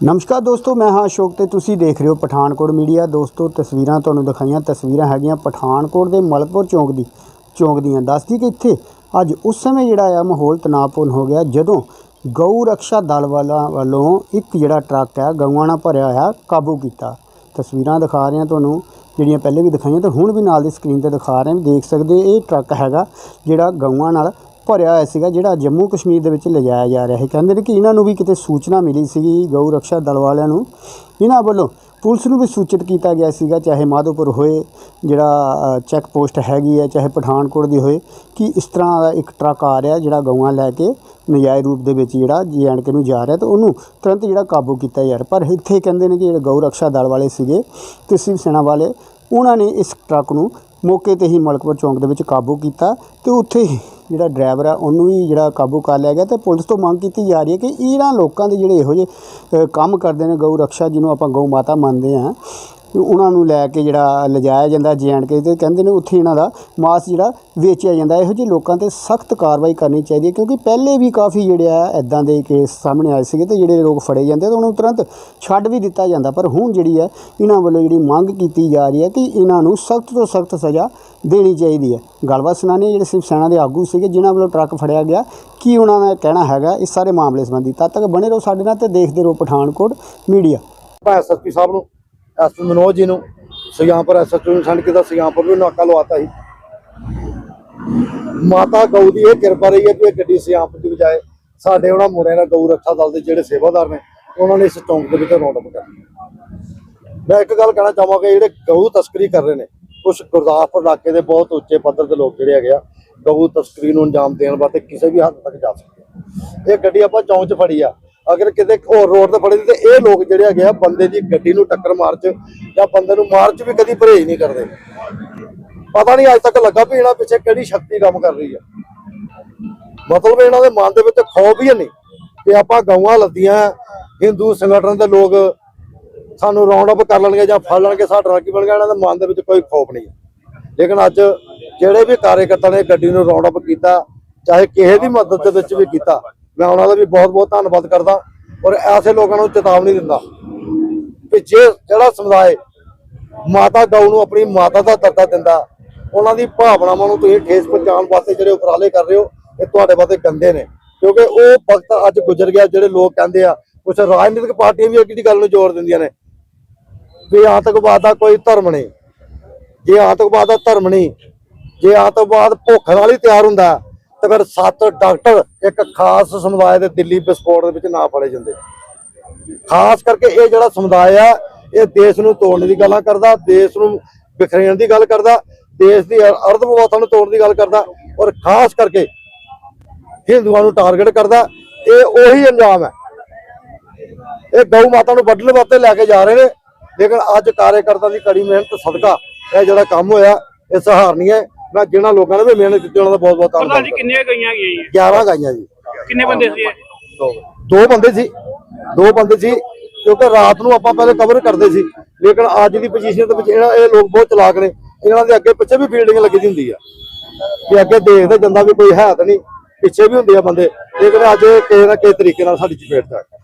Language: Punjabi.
ਨਮਸਕਾਰ ਦੋਸਤੋ, ਮੈਂ ਹਾਂ ਅਸ਼ੋਕ ਤੇ ਤੁਸੀਂ ਦੇਖ ਰਹੇ ਹੋ ਪਠਾਨਕੋਟ ਮੀਡੀਆ। ਦੋਸਤੋ, ਤਸਵੀਰਾਂ ਤੁਹਾਨੂੰ ਦਿਖਾਈਆਂ, ਤਸਵੀਰਾਂ ਹੈਗੀਆਂ ਪਠਾਨਕੋਟ ਦੇ ਮਲਕਪੁਰ ਚੌਂਕ ਦੀ, ਚੌਂਕ ਦੀਆਂ। ਦੱਸਦੀ ਕਿ ਇੱਥੇ ਅੱਜ ਉਸ ਸਮੇਂ ਜਿਹੜਾ ਆ ਮਾਹੌਲ ਤਣਾਅਪੂਰਨ ਹੋ ਗਿਆ, ਜਦੋਂ ਗਊ ਰਕਸ਼ਾ ਦਲ ਵਾਲਾ ਵੱਲੋਂ ਇੱਕ ਜਿਹੜਾ ਟਰੱਕ ਹੈ ਗਊਆਂ ਨਾਲ ਭਰਿਆ ਹੋਇਆ, ਕਾਬੂ ਕੀਤਾ। ਤਸਵੀਰਾਂ ਦਿਖਾ ਰਹੇ ਹਾਂ ਤੁਹਾਨੂੰ, ਜਿਹੜੀਆਂ ਪਹਿਲੇ ਵੀ ਦਿਖਾਈਆਂ ਤੇ ਹੁਣ ਵੀ ਨਾਲ ਦੀ ਸਕਰੀਨ ਤੇ ਦਿਖਾ ਰਹੇ ਹਾਂ ਦੇਖ ਸਕਦੇ ਇਹ ਟਰੱਕ ਹੈਗਾ ਜਿਹੜਾ ਗਊਆਂ ਨਾਲ ਭਰਿਆ ਹੋਇਆ ਸੀਗਾ, ਜਿਹੜਾ ਜੰਮੂ ਕਸ਼ਮੀਰ ਦੇ ਵਿੱਚ ਲਿਜਾਇਆ ਜਾ ਰਿਹਾ ਹੈ ਕਹਿੰਦੇ ਨੇ ਕਿ ਇਹਨਾਂ ਨੂੰ ਵੀ ਕਿਤੇ ਸੂਚਨਾ ਮਿਲੀ ਸੀਗੀ ਗਊ ਰਕਸ਼ਾ ਦਲ ਵਾਲਿਆਂ ਨੂੰ। ਇਹਨਾਂ ਵੱਲੋਂ ਪੁਲਿਸ ਨੂੰ ਵੀ ਸੂਚਿਤ ਕੀਤਾ ਗਿਆ ਸੀਗਾ, ਚਾਹੇ ਮਾਧੋਪੁਰ ਹੋਏ, ਜਿਹੜਾ ਚੈੱਕ ਪੋਸਟ ਹੈਗੀ ਹੈ, ਚਾਹੇ ਪਠਾਨਕੋਟ ਦੀ ਹੋਏ, ਕਿ ਇਸ ਤਰ੍ਹਾਂ ਦਾ ਇੱਕ ਟਰੱਕ ਆ ਰਿਹਾ ਜਿਹੜਾ ਗਊਆਂ ਲੈ ਕੇ ਨਜਾਇਜ਼ ਰੂਪ ਦੇ ਵਿੱਚ ਜਿਹੜਾ ਕੇ ਨੂੰ ਜਾ ਰਿਹਾ, ਤੇ ਉਹਨੂੰ ਤੁਰੰਤ ਜਿਹੜਾ ਕਾਬੂ ਕੀਤਾ ਯਾਰ ਪਰ ਇੱਥੇ ਕਹਿੰਦੇ ਨੇ ਕਿ ਜਿਹੜੇ ਗਊ ਰਕਸ਼ਾ ਦਲ ਵਾਲੇ ਸੀਗੇ, ਤੇ ਸ਼ਿਵ ਸੈਨਾ ਵਾਲੇ, ਉਹਨਾਂ ਨੇ ਇਸ ਟਰੱਕ ਨੂੰ ਮੌਕੇ ਤੇ ਹੀ ਮਲਕਪੁਰ ਚੌਂਕ ਦੇ ਵਿੱਚ ਕਾਬੂ ਕੀਤਾ, ਤੇ ਉੱਥੇ ਹੀ ਜਿਹੜਾ ਡਰਾਈਵਰ ਆ, ਉਹਨੂੰ ਵੀ ਜਿਹੜਾ ਕਾਬੂ ਕਰ ਲਿਆ ਗਿਆ ਤੇ ਪੁਲਿਸ ਤੋਂ ਮੰਗ ਕੀਤੀ ਜਾ ਰਹੀ ਹੈ ਕਿ ਇਹਨਾਂ ਲੋਕਾਂ ਦੇ ਜਿਹੜੇ ਇਹੋ ਜਿਹੇ ਕੰਮ ਕਰਦੇ ਨੇ ਗਊ ਰਕਸ਼ਾ ਜਿਹਨੂੰ ਆਪਾਂ ਗਊ ਮਾਤਾ ਮੰਨਦੇ ਆ ਉਹਨਾਂ ਨੂੰ ਲੈ ਕੇ ਜਿਹੜਾ ਲਿਜਾਇਆ ਜਾਂਦਾ ਕੇ ਤੇ ਕਹਿੰਦੇ ਨੇ ਉੱਥੇ ਇਹਨਾਂ ਦਾ ਮਾਸ ਜਿਹੜਾ ਵੇਚਿਆ ਜਾਂਦਾ ਇਹੋ ਜਿਹੇ ਲੋਕਾਂ ਤੇ ਸਖਤ ਕਾਰਵਾਈ ਕਰਨੀ ਚਾਹੀਦੀ ਹੈ ਕਿਉਂਕਿ ਪਹਿਲੇ ਵੀ ਕਾਫੀ ਜਿਹੜੇ ਆ ਇਦਾਂ ਦੇ ਕੇਸ ਸਾਹਮਣੇ ਆਏ ਸੀਗੇ ਤੇ ਜਿਹੜੇ ਲੋਕ ਫੜੇ ਜਾਂਦੇ ਤਾਂ ਉਹਨਾਂ ਨੂੰ ਤੁਰੰਤ ਛੱਡ ਵੀ ਦਿੱਤਾ ਜਾਂਦਾ। ਪਰ ਹੁਣ ਜਿਹੜੀ ਹੈ ਇਹਨਾਂ ਵੱਲੋਂ ਜਿਹੜੀ ਮੰਗ ਕੀਤੀ ਜਾ ਰਹੀ ਹੈ ਕਿ ਇਹਨਾਂ ਨੂੰ ਸਖਤ ਤੋਂ ਸਖਤ ਸਜ਼ਾ ਦੇਣੀ ਚਾਹੀਦੀ ਹੈ। ਗੱਲਬਾਤ ਸੁਣਾਣੀ ਜਿਹੜੇ ਸਿਵ ਸੈਨਾ ਦੇ ਆਗੂ ਸੀਗੇ, ਜਿਨ੍ਹਾਂ ਵੱਲੋਂ ਟਰੱਕ ਫੜਿਆ ਗਿਆ। ਕੀ ਉਹਨਾਂ ਦਾ ਕਹਿਣਾ ਹੈਗਾ? ਇਸ ਸਾਰੇ ਮਾਮਲੇ ਸੰਬੰਧੀ ਤਦ ਤੱਕ ਬਣੇ ਰਹੋ ਸਾਡੇ ਨਾਲ ਤੇ ਦੇਖਦੇ ਰਹੋ ਪਠਾਨਕੋਟ ਮੀਡੀਆ। ਐਸਐਸਪੀ ਸਾਹਿਬ ਨੂੰ ਐਸਪੀ ਮਨੋਜ ਜੀ ਨੂੰ ਸਿਆਂਪੁਰ ਐਸਐਚਓ ਨੂੰ ਛੱਡ ਕੇ ਤਾਂ ਸਿਆਂਪੁਰ ਵੀ ਨਾਕਾ ਲਵਾਤਾ ਸੀ। ਮਾਤਾ ਗਊ ਦੀ ਇਹ ਕਿਰਪਾ ਰਹੀ ਹੈ ਕਿ ਇਹ ਗੱਡੀ ਸਿਆਂਪੁਰ ਦੀ ਬਜਾਏ ਸਾਡੇ ਉਹਨਾਂ ਮੁੰਡਿਆਂ ਨਾਲ ਗਊ ਰੱਖਾ ਦਲ ਦੇ ਜਿਹੜੇ ਸੇਵਾਦਾਰ ਨੇ, ਉਹਨਾਂ ਨੇ ਇਸ ਚੌਂਕ ਦੇ ਵਿੱਚ ਰੌਣਕ ਪਾਈ ਮੈਂ ਇੱਕ ਗੱਲ ਕਹਿਣਾ ਚਾਹਾਂਗਾ ਜਿਹੜੇ ਗਊ ਤਸਕਰੀ ਕਰ ਰਹੇ ਨੇ ਕੁਝ ਗੁਰਦਾਸਪੁਰ ਇਲਾਕੇ ਦੇ ਬਹੁਤ ਉੱਚੇ ਪੱਧਰ ਦੇ ਲੋਕ ਜਿਹੜੇ ਹੈਗੇ ਆ, ਗਊ ਤਸਕਰੀ ਨੂੰ ਅੰਜਾਮ ਦੇਣ ਵਾਸਤੇ ਕਿਸੇ ਵੀ ਹੱਦ ਤੱਕ ਜਾ ਸਕਦੇ ਇਹ ਗੱਡੀ ਆਪਾਂ ਚੌਂਕ 'ਚ ਫੜੀ ਆ। ਅਗਰ ਕਿਤੇ ਹੋਰ ਰੋਡ ਤੇ ਫੜੇ ਤੇ ਇਹ ਲੋਕ ਜਿਹੜੇ ਹੈਗੇ ਆ, ਬੰਦੇ ਦੀ ਗੱਡੀ ਨੂੰ ਟੱਕਰ ਮਾਰ ਚ ਜਾਂ ਬੰਦੇ ਨੂੰ ਮਾਰ ਚ ਵੀ ਕਦੀ ਪਰਹੇਜ਼ ਨਹੀਂ ਕਰਦੇ। ਪਤਾ ਨਹੀਂ ਅੱਜ ਤੱਕ ਲੱਗਾ ਵੀ ਇਹਨਾਂ ਪਿੱਛੇ ਕਿਹੜੀ ਸ਼ਕਤੀ ਕੰਮ ਕਰ ਰਹੀ ਆ। ਮਤਲਬ ਇਹਨਾਂ ਦੇ ਮਨ ਦੇ ਵਿੱਚ ਖੌਫ ਹੀ ਨਹੀਂ ਕਿ ਆਪਾਂ ਗਊਆਂ ਲੱਦੀਆਂ, ਹਿੰਦੂ ਸੰਗਠਨ ਦੇ ਲੋਕ ਸਾਨੂੰ ਰਾਉਂਡ ਅਪ ਕਰ ਲੈਣਗੇ ਜਾਂ ਫੜ ਲੈਣਗੇ, ਸਾਡਾ ਨਾਲ ਕੀ ਬਣ ਗਿਆ, ਇਹਨਾਂ ਦੇ ਮਨ ਦੇ ਵਿੱਚ ਕੋਈ ਖੌਫ ਨਹੀਂ ਲੇਕਿਨ ਅੱਜ ਜਿਹੜੇ ਵੀ ਕਾਰਜਕਰਤਾ ਨੇ ਗੱਡੀ ਨੂੰ ਰਾਉਂਡ ਅਪ ਕੀਤਾ, ਚਾਹੇ ਕਿਸੇ ਦੀ ਮਦਦ ਦੇ ਵਿੱਚ ਵੀ ਕੀਤਾ ਮੈਂ ਉਹਨਾਂ ਦਾ ਵੀ ਬਹੁਤ ਬਹੁਤ ਧੰਨਵਾਦ ਕਰਦਾ ਔਰ ਐਸੇ ਲੋਕਾਂ ਨੂੰ ਚੇਤਾਵਨੀ ਦਿੰਦਾ ਕਿ ਜੇ ਜਿਹੜਾ ਸਮੁਦਾਇ ਮਾਤਾ ਗਊ ਨੂੰ ਆਪਣੀ ਮਾਤਾ ਦਾ ਦਰਜਾ ਦਿੰਦਾ, ਉਹਨਾਂ ਦੀ ਭਾਵਨਾਵਾਂ ਨੂੰ ਤੁਸੀਂ ਠੇਸ ਪਹੁੰਚਾਉਣ ਵਾਸਤੇ ਜਿਹੜੇ ਉਪਰਾਲੇ ਕਰ ਰਹੇ ਹੋ, ਇਹ ਤੁਹਾਡੇ ਵਾਸਤੇ ਗੰਦੇ ਨੇ। ਕਿਉਂਕਿ ਉਹ ਵਕਤ ਅੱਜ ਗੁਜ਼ਰ ਗਿਆ, ਜਿਹੜੇ ਲੋਕ ਕਹਿੰਦੇ ਆ ਕੁਝ ਰਾਜਨੀਤਿਕ ਪਾਰਟੀਆਂ ਵੀ ਇੱਕ ਗੱਲ ਨੂੰ ਜ਼ੋਰ ਦਿੰਦੀਆਂ ਨੇ। ਵੀ ਆਤੰਕਵਾਦ ਦਾ ਕੋਈ ਧਰਮ ਨਹੀਂ। ਜੇ ਆਤੰਕਵਾਦ ਦਾ ਧਰਮ ਨਹੀਂ, ਜੇ ਆਤੰਕਵਾਦ ਭੁੱਖ ਨਾਲ ਹੀ ਤਿਆਰ ਹੁੰਦਾ ਤਾਂ ਫਿਰ ਸੱਤ ਡਾਕਟਰ ਇੱਕ ਖਾਸ ਸਮੁਦਾਇ ਦੇ ਦਿੱਲੀ ਵਿਸਫੋਟ ਦੇ ਵਿੱਚ ਨਾ ਫੜੇ ਜਾਂਦੇ। ਖਾਸ ਕਰਕੇ ਇਹ ਜਿਹੜਾ ਸਮੁਦਾਇ ਆ, ਇਹ ਦੇਸ਼ ਨੂੰ ਤੋੜਨ ਦੀ ਗੱਲਾਂ ਕਰਦਾ, ਦੇਸ਼ ਨੂੰ ਵਿਖਰੇਣ ਦੀ ਗੱਲ ਕਰਦਾ, ਦੇਸ਼ ਦੀ ਅਰਧ ਵਿਵਸਥਾ ਨੂੰ ਤੋੜਨ ਦੀ ਗੱਲ ਕਰਦਾ ਔਰ ਖਾਸ ਕਰਕੇ ਹਿੰਦੂਆਂ ਨੂੰ ਟਾਰਗੇਟ ਕਰਦਾ। ਇਹ ਉਹੀ ਅੰਜਾਮ ਹੈ। ਇਹ ਗਊ ਮਾਤਾ ਨੂੰ ਵੱਢਣ ਵਾਸਤੇ ਲੈ ਕੇ ਜਾ ਰਹੇ ਨੇ, ਲੇਕਿਨ ਅੱਜ ਕਾਰਜਕਰਤਾ ਦੀ ਕੜੀ ਮਿਹਨਤ, ਸਦਕਾ ਇਹ ਜਿਹੜਾ ਕੰਮ ਹੋਇਆ, ਇਹ ਸਹਾਰਨੀ ਹੈ ਮੈਂ ਜਿਨ੍ਹਾਂ ਲੋਕਾਂ ਨੇ ਵੀ ਮਿਹਨਤ ਕੀਤੀ ਉਹਨਾਂ ਦਾ ਬਹੁਤ ਬਹੁਤ ਪ੍ਰਧਾਨ ਧੰਨਵਾਦ ਜੀ ਕਿੰਨੀਆਂ ਗਈਆਂ ਗਈਆਂ 11 ਗਾਈਆਂ ਜੀ। ਕਿੰਨੇ ਬੰਦੇ ਸੀ ਇਹ? ਦੋ ਬੰਦੇ ਸੀ। ਦੋ ਬੰਦੇ ਸੀ ਕਿਉਂਕਿ ਰਾਤ ਨੂੰ ਆਪਾਂ ਪਹਿਲੇ ਕਵਰ ਕਰਦੇ ਸੀ। ਲੇਕਿਨ ਅੱਜ ਦੀ ਪੋਜੀਸ਼ਨ ਦੇ ਵਿੱਚ ਇਹਨਾਂ ਇਹ ਲੋਕ ਬਹੁਤ ਚਲਾਕ ਨੇ। ਇਹਨਾਂ ਦੇ ਅੱਗੇ ਪਿੱਛੇ ਵੀ ਫੀਲਡਿੰਗ ਲੱਗੀ ਦੀ ਹੁੰਦੀ ਆ। ਕਿ ਅੱਗੇ ਦੇਖਦੇ ਜਾਂਦਾ ਵੀ ਕੋਈ ਹੈ ਤਾਂ ਨਹੀਂ ਪਿੱਛੇ ਵੀ ਹੁੰਦੇ ਆ ਬੰਦੇ। ਲੇਕਿਨ ਅੱਜ ਕਿਸੇ ਨਾ ਕਿਸੇ ਤਰੀਕੇ ਨਾਲ ਸਾਡੀ ਚਪੇਟ ਚ ਆ ਗਏ।